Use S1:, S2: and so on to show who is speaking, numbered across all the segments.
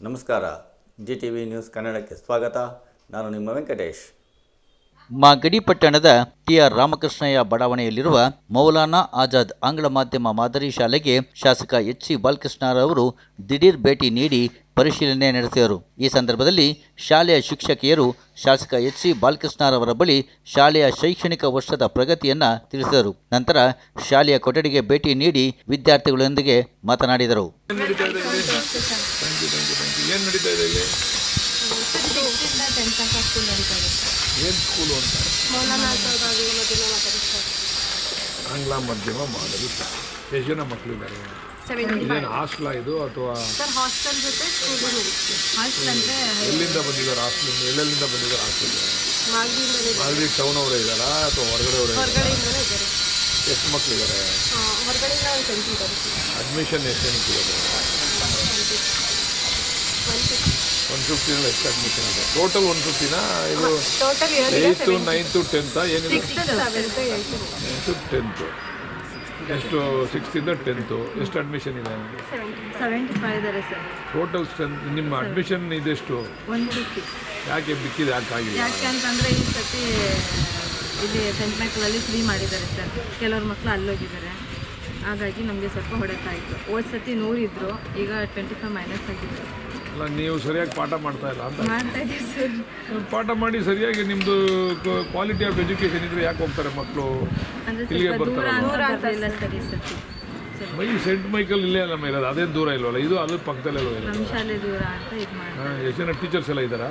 S1: ನಮಸ್ಕಾರ. G T V news ಕನ್ನಡಕ್ಕೆ ಸ್ವಾಗತ. ನಾನು ನಿಮ್ಮ ವೆಂಕಟೇಶ್.
S2: ಮಾಗಡಿ ಪಟ್ಟಣದ ಟಿಆರ್ ರಾಮಕೃಷ್ಣಯ್ಯ ಬಡಾವಣೆಯಲ್ಲಿರುವ ಮೌಲಾನಾ ಆಜಾದ್ ಆಂಗ್ಲ ಮಾಧ್ಯಮ ಮಾದರಿ ಶಾಲೆಗೆ ಶಾಸಕ ಎಚ್ ಸಿ ಬಾಲಕೃಷ್ಣರವರು ದಿಢೀರ್ ಭೇಟಿ ನೀಡಿ ಪರಿಶೀಲನೆ ನಡೆಸಿದರು. ಈ ಸಂದರ್ಭದಲ್ಲಿ ಶಾಲೆಯ ಶಿಕ್ಷಕಿಯರು ಶಾಸಕ ಎಚ್ ಸಿ ಬಾಲಕೃಷ್ಣರವರ ಬಳಿ ಶಾಲೆಯ ಶೈಕ್ಷಣಿಕ ವರ್ಷದ ಪ್ರಗತಿಯನ್ನ ತಿಳಿಸಿದರು. ನಂತರ ಶಾಲೆಯ ಕೊಠಡಿಗೆ ಭೇಟಿ ನೀಡಿ ವಿದ್ಯಾರ್ಥಿಗಳೊಂದಿಗೆ ಮಾತನಾಡಿದರು.
S3: ಆಂಗ್ಲ ಮಾಧ್ಯಮ ಮಾದರಿ ಎಷ್ಟು ಜನ ಮಕ್ಕಳಿದ್ದಾರೆ. ಇದೇನು ಹಾಸ್ಟೆಲ್ ಇದು ಅಥವಾ
S4: ಸರ್ ಹಾಸ್ಟೆಲ್ ಜೊತೆ ಹಾಸ್ಟೆಲ್ ಅಂದರೆ
S3: ಎಲ್ಲಿಂದ ಬಂದಿದ್ದಾರೆ ಹಾಸ್ಟ್ಲಿಂದ ಎಲ್ಲೆಲ್ಲಿಂದ ಬಂದಿದ್ದಾರೆ ಹಾಸ್ಟೆಲ್
S4: ಮಾಗಡಿಯಿಂದಲೇ
S3: ಮಾಗಡಿ ಟೌನ್ ಅವರೇ ಇದ್ದಾರಾ ಅಥವಾ ಹೊರಗಡೆ ಅವರೇ
S4: ಹೊರಗಡೆಯಿಂದಲೇ ಇದ್ದಾರೆ.
S3: ಎಷ್ಟು
S4: ಹೊರಗಡೆಯಿಂದ ಒಂದು ಟೆಂತ್ ಇದ್ದಾರೆ.
S3: ಅಡ್ಮಿಷನ್ ಎಷ್ಟು ಜನಕ್ಕೆ ಒನ್ ಎಷ್ಟು ಅಡ್ಮಿಷನ್ ಇದೆ? ಟೋಟಲ್ ಒನ್ ಫಿಫ್ಟಿನಾ ಇದು
S4: ಟೋಟಲ್
S3: ಏಯ್ತು ನೈನ್ತು ಟೆಂತಾ ಏನಿದೆ?
S4: Sixth seventh eighth
S3: ninth tenth ಎಷ್ಟು ಸಿಕ್ಸ್ತಿಂದ ಟೆಂತು ಎಷ್ಟು ಅಡ್ಮಿಷನ್ ಇದೆ
S4: ಸೆವೆಂಟಿ ಫೈವ್ ಇದ್ದಾರೆ ಸರ್
S3: ಟೋಟಲ್ ಸ್ಟ್ರೆಂತ್ ನಿಮ್ಮ ಅಡ್ಮಿಷನ್ ಇದೆಷ್ಟು
S4: ಒನ್ ಫಿಫ್ಟಿ
S3: ಯಾಕೆ ಬಿಕ್ಕಿದೆ ಯಾಕೆ ಆಗಿದೆ
S4: ಯಾಕೆ ಅಂತಂದರೆ ಈ ಸರ್ತಿ ಇಲ್ಲಿ ಸೆಂಟ್ ಮೈಕಲಲ್ಲಿ ಫ್ರೀ ಮಾಡಿದ್ದಾರೆ ಸರ್ ಕೆಲವ್ರು ಮಕ್ಕಳು ಅಲ್ಲೋಗಿದ್ದಾರೆ. ಹಾಗಾಗಿ ನಮಗೆ ಸ್ವಲ್ಪ ಹೊಡೆತಾಯಿತು ಹೋದ ಸತಿ ನೂರಿದ್ರು ಈಗ ಟ್ವೆಂಟಿ ಫೈವ್ ಮೈನಸ್ ಆಗಿದ್ರು
S3: ಅಲ್ಲ ನೀವು ಸರಿಯಾಗಿ ಪಾಠ ಮಾಡ್ತಾ ಇಲ್ಲ ಅಂತ.
S4: ಮಾಡ್ತಾ ಇದ್ದೀವಿ ಸರ್.
S3: ಪಾಠ ಮಾಡಿ ಸರಿಯಾಗಿ ನಿಮ್ಮದು ಕ್ವಾಲಿಟಿ ಆಫ್ ಎಜುಕೇಶನ್ ಇದ್ರೆ ಯಾಕೆ ಹೋಗ್ತಾರೆ ಮಕ್ಕಳು
S4: ಅಂದರೆ
S3: ಇಲ್ಲಿಗೆ
S4: ಬರ್ತಾರೆ ದೂರ
S3: ಬರ್ತಾರಲ್ಲ.
S4: ಅಂತ ಬರಲಿಲ್ಲ ಸರ್ ಸತಿ ಸರ್.
S3: ಮೈ ಸೆಂಟ್ ಮೈಕಲ್ ಇಲ್ಲೇ ಅಲ್ಲ ಇರೋದು ಅದೇ ದೂರ ಇಲ್ವಲ್ಲ? ಇದು ಅದ್ರ ಪಕ್ಕದಲ್ಲೇ ಇರೋದು.
S4: ನಮ್ಮ ಶಾಲೆ ದೂರ ಅಂತ ಇದು ಮಾಡಿ
S3: ಹಾಂ ಎಷ್ಟು ಜನ ಟೀಚರ್ಸ್ ಎಲ್ಲ ಇದ್ದಾರಾ?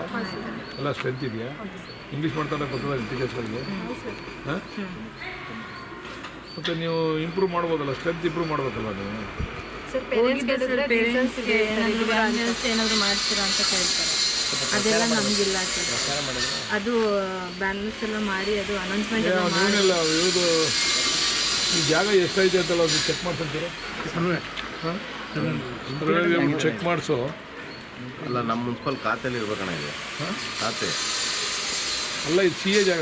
S3: ಎಲ್ಲ ಸ್ಟ್ರೆಂತ್ ಇದೆಯಾ? ಇಂಗ್ಲೀಷ್ ಮಾಡ್ತಾರೆ ಗೊತ್ತದ ಟೀಚರ್ಸ್ಗಳಿಗೆ ಹಾಂ? ಮತ್ತು ನೀವು ಇಂಪ್ರೂವ್ ಮಾಡ್ಬೋದಲ್ಲ ಸ್ಟ್ರೆಂತ್ ಇಂಪ್ರೂವ್ ಮಾಡ್ಬೇಕಲ್ಲ ನೀವು?
S4: ಸರ್ ಏನಾದರೂ ಏನಾದರೂ ಮಾಡ್ತೀರಾ ಅಂತ ಕೇಳ್ತಾರೆ. ಅದೆಲ್ಲ ನಮಗಿಲ್ಲ ಸರ್. ಅದು ಬ್ಯಾಲೆನ್ಸ್ ಎಲ್ಲ ಮಾಡಿ ಅದು ಅನೌನ್ಸ್ಮೆಂಟ್ ಎಲ್ಲ ಮಾಡಿ.
S3: ಏನಿಲ್ಲ ಇವುದು ಈ ಜಾಗ ಎಷ್ಟೈತೆ ಅಂತಲ್ಲ ಅದು ಚೆಕ್ ಮಾಡ್ಕೊಂತೀರ ಹಾಂ? ಚೆಕ್ ಮಾಡಿಸು.
S5: ಅಲ್ಲ ನಮ್ಮ ಮುನ್ಸಿಪಲ್ ಖಾತೆಯಲ್ಲಿ ಇರ್ಬೇಕಣ್ಣ ಇದು. ಖಾತೆ.
S3: ಅಲ್ಲ ಇದು ಸಿ ಎ ಜಾಗ.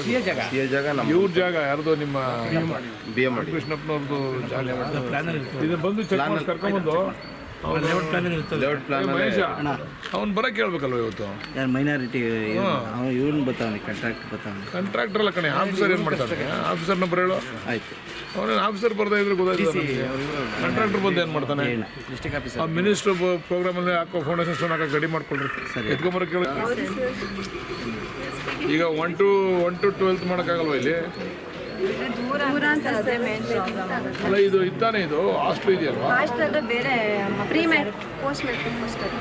S5: ಸಿ ಎ ಜಾಗ ನಮ್ಮ
S3: ಇವ್ರ ಜಾಗ ಯಾರ್ದು ನಿಮ್ಮ
S5: ಬಿ ಎಂ
S3: ಕೃಷ್ಣಪ್ಪನವ್ರದ್ದು ಜಾಗ. ಇದನ್ನ ಬಂದು ಚೆಕ್ ಮಾಡಿ ಕರ್ಕೊಂಬಂದು.
S5: ಲೇಔಟ್ ಪ್ಲಾನ್
S3: ಮಹೇಶ ಅವ್ನು ಬರಕ್ಕೆ ಹೇಳ್ಬೇಕಲ್ವ ಇವತ್ತು?
S6: ಯಾರು ಮೈನಾರಿಟಿ ಇವನು ಬರ್ತಾವನೆ ಕಾಂಟ್ರಾಕ್ಟ್ ಬರ್ತಾವನೆ
S3: ಕಾಂಟ್ರಾಕ್ಟರ್ ಅಲ್ಲ ಕಣೆ ಆಫೀಸರ್ ಏನು ಮಾಡ್ತಾರೆ ಆಫೀಸರ್ ನಂಬರ್ ಹೇಳು
S6: ಆಯ್ತು.
S3: ಅವನೇನು ಆಫೀಸರ್ ಬರ್ತಾ ಇದ್ರೆ ಗೊತ್ತಾಯ್ತು ಕಾಂಟ್ರಾಕ್ಟರ್ ಬಂದು ಏನು ಮಾಡ್ತಾನೆ?
S6: ಡಿಸ್ಟಿಕ್ ಆಫೀಸರ್
S3: ಆ ಮಿನಿಸ್ಟರ್ ಪ್ರೋಗ್ರಾಮಲ್ಲಿ ಹಾಕೋ ಫೌಂಡೇಶನ್ ಸ್ಟೋನ್ ಹಾಕೋ ರೆಡಿ ಮಾಡ್ಕೊಳ್ರಿ. ಎತ್ಕೊಂಬರಕ್ಕೆ ಹೇಳಿ ಈಗ one two one two twelfth ಮಾಡೋಕ್ಕಾಗಲ್ವ ಇಲ್ಲಿ? ಅಲ್ಲ ಇದು ಇದ್ದಾನೆ ಇದು ಹಾಸ್ಟೆಲ್ ಇದೆಯಲ್ವಾ?
S4: ಹಾಸ್ಟೆಲ್ ಬೇರೆ pre post matric hostel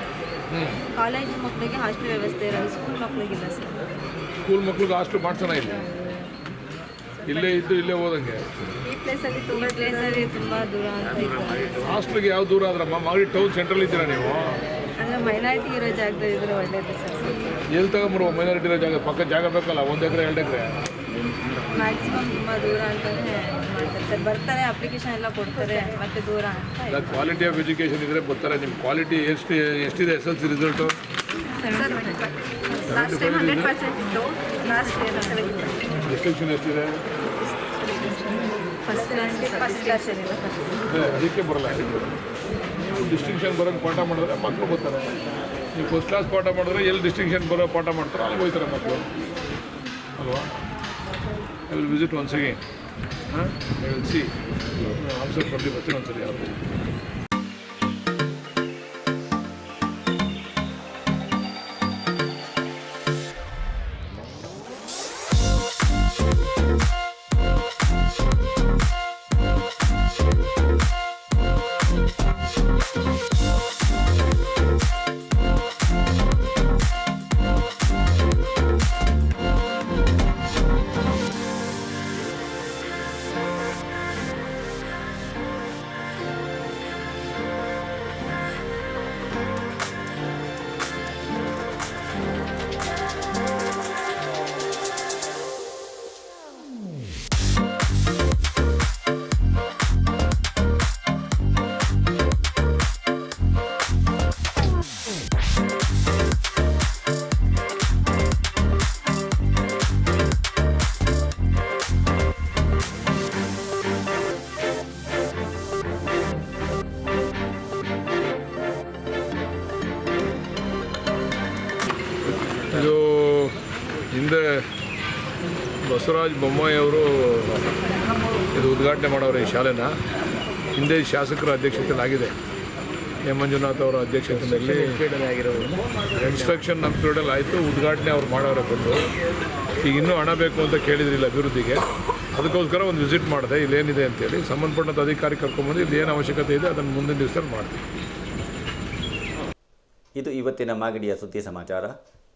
S4: college ಮಕ್ಕಳಿಗೆ ಹಾಸ್ಟೆಲ್ ವ್ಯವಸ್ಥೆ ಇರೋದು ಸ್ಕೂಲ್ ಮಕ್ಕಳಿಗಿಲ್ಲ ಸರ್.
S3: ಸ್ಕೂಲ್ ಮಕ್ಳಿಗೆ ಹಾಸ್ಟೆಲ್ ಮಾಡ್ಸೋಣ ಇಲ್ಲಿ. ಇಲ್ಲೇ ಇದ್ದು ಇಲ್ಲೇ ಹೋದಂಗೆ.
S4: ಈ ಪ್ಲೇಸಲ್ಲಿ ತುಂಬ ಪ್ಲೇಸಲ್ಲಿ ತುಂಬ ದೂರ ಅಂತ ಇದ್ದಾರೆ.
S3: ಹಾಸ್ಟೆಲ್ಗೆ ಯಾವ ದೂರ ಆದ್ರಮ್ಮ? ಮಾಗಡಿ ಟೌನ್ ಸೆಂಟ್ರಲ್ ಇದ್ದೀರಾ ನೀವು?
S4: ಅಂದರೆ ಮೈನಾರಿಟಿ ಇರೋ ಜಾಗದಲ್ಲಿ ಇದ್ರೆ ಒಳ್ಳೇದು ಸರ್.
S3: ಎಲ್ಲಿ ತಗೊಂಬರುವ ಮೈನಾರಿಟಿ ಇರೋ ಜಾಗ ಪಕ್ಕ ಜಾಗ ಬೇಕಲ್ಲ ಒಂದು ಎಕರೆ ಎರಡು ಎಕರೆ?
S4: ಮ್ಯಾಕ್ಸಿಮಮ್ ತುಂಬ ದೂರ ಅಂತಲೇ ಮಾಡ್ತಾರೆ ಸರ್ ಬರ್ತಾರೆ ಅಪ್ಲಿಕೇಶನ್ ಎಲ್ಲ ಕೊಡ್ತಾರೆ ಮತ್ತೆ ದೂರ ಅಂತ
S3: ಇಲ್ಲ ಕ್ವಾಲಿಟಿ ಆಫ್ ಎಜುಕೇಷನ್ ಇದ್ರೆ ಬರ್ತಾರೆ ನಿಮ್ಮ ಕ್ವಾಲಿಟಿ ಎಷ್ಟು ಎಷ್ಟಿದೆ S L C result
S4: last time hundred percent ಇತ್ತು. ಲಾಸ್ಟ್ ಇಯರ್
S3: ಡಿಸ್ಟಿಂಕ್ಷನ್ ಎಷ್ಟಿದೆ?
S4: ಫಸ್ಟ್ ಕ್ಲಾಸ್ ಫಸ್ಟ್ ಕ್ಲಾಸ್ ಏನಿಲ್ಲ
S3: ಅದೇ ಅದಕ್ಕೆ ಬರಲ್ಲ. ನೀವು ಡಿಸ್ಟಿಂಕ್ಷನ್ ಬರೋಂಗೆ ಪಾಠ ಮಾಡಿದ್ರೆ ಮಕ್ಕಳು ಬರ್ತಾರೆ. ನೀವು ಫಸ್ಟ್ ಕ್ಲಾಸ್ ಪಾಠ ಮಾಡಿದ್ರೆ ಎಲ್ಲಿ ಡಿಸ್ಟಿಂಕ್ಷನ್ ಬರೋ ಪಾಠ ಮಾಡ್ತಾರೋ ಅಲ್ಲಿ ಹೋಗ್ತಾರೆ ಮಕ್ಕಳು. ಅಲ್ವಾ? I will visit once again ಹಾಂ ಐ ವಿಲ್ ಸಿ ಆಫೀಸರ್ ಬರ್ಲಿ ಬರ್ತೀನಿ ಒಂದ್ಸರಿ. ಯಾವುದು ಹಿಂದೆ ಬಸವರಾಜ ಬೊಮ್ಮಾಯಿ ಅವರು ಇದು ಉದ್ಘಾಟನೆ ಮಾಡೋರು ಈ ಶಾಲೆನ. ಹಿಂದೆ ಶಾಸಕರ ಅಧ್ಯಕ್ಷತೆಯಲ್ಲಾಗಿದೆ. ಎಂ ಮಂಜುನಾಥ್ ಅವರ ಅಧ್ಯಕ್ಷತೆಯಲ್ಲಿ ಇನ್ಸ್ಟ್ರಕ್ಷನ್ ನಮ್ಮ ಪೀರಿಯಡಲ್ಲಿ ಆಯಿತು, ಉದ್ಘಾಟನೆ ಅವ್ರು ಮಾಡೋರೆ ಬಂದು. ಈಗ ಇನ್ನೂ ಹಣ ಬೇಕು ಅಂತ ಕೇಳಿದ್ರಿಲ್ಲ ಅಭಿವೃದ್ಧಿಗೆ. ಅದಕ್ಕೋಸ್ಕರ ಒಂದು ವಿಸಿಟ್ ಮಾಡಿದೆ, ಇಲ್ಲೇನಿದೆ ಅಂತೇಳಿ. ಸಂಬಂಧಪಟ್ಟಂಥ ಅಧಿಕಾರಿ ಕರ್ಕೊಂಬಂದು ಇಲ್ಲಿ ಏನು ಅವಶ್ಯಕತೆ ಇದೆ ಅದನ್ನು ಮುಂದಿನ ದಿವಸದಲ್ಲಿ ಮಾಡ್ತೀವಿ.
S1: ಇದು ಇವತ್ತಿನ ಮಾಗಡಿಯ ಸುದ್ದಿ ಸಮಾಚಾರ.